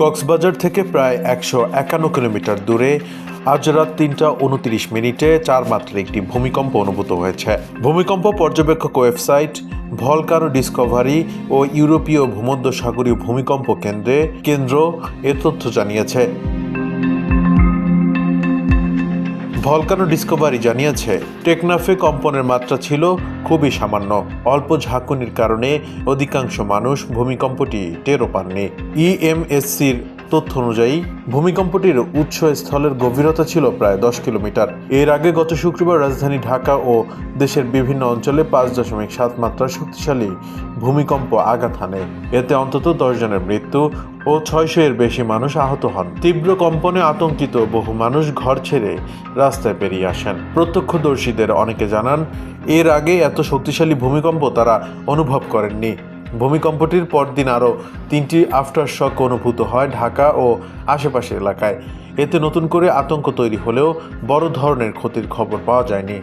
কক্সবাজার থেকে প্রায় একশো একান্ন কিলোমিটার দূরে আজ রাত তিনটা উনত্রিশ মিনিটে চার মাত্র একটি ভূমিকম্প অনুভূত হয়েছে। ভূমিকম্প পর্যবেক্ষক ওয়েবসাইট ভলকানো ডিসকভারি ও ইউরোপীয় ভূমধ্যসাগরীয় ভূমিকম্প কেন্দ্রে কেন্দ্র এ তথ্য জানিয়েছে। ভলকানো ডিসকভারি জানিয়েছে, টেকনাফে কম্পনের মাত্রা ছিল খুবই সামান্য। অল্প ঝাঁকুনির কারণে অধিকাংশ মানুষ ভূমিকম্পটি টেরও পাননি। ইএমএসসির তথ্য অনুযায়ী, ভূমিকম্পটির উৎসস্থলের গভীরতা ছিল প্রায় দশ কিলোমিটার। এর আগে গত শুক্রবার রাজধানী ঢাকা ও দেশের বিভিন্ন অঞ্চলে পাঁচ দশমিক সাত মাত্রার শক্তিশালী ভূমিকম্প আঘাত হানে। এতে অন্তত দশ জনের মৃত্যু ও ছয়শো এর বেশি মানুষ আহত হন। তীব্র কম্পনে আতঙ্কিত বহু মানুষ ঘর ছেড়ে রাস্তায় বেরিয়ে আসেন। প্রত্যক্ষদর্শীদের অনেকে জানান, এর আগে এত শক্তিশালী ভূমিকম্প তারা অনুভব করেননি। ভূমিকম্পটির পরদিন আরও তিনটি আফটার শক অনুভূত হয় ঢাকা ও আশেপাশের এলাকায়। এতে নতুন করে আতঙ্ক তৈরি হলেও বড় ধরনের ক্ষতির খবর পাওয়া যায়নি।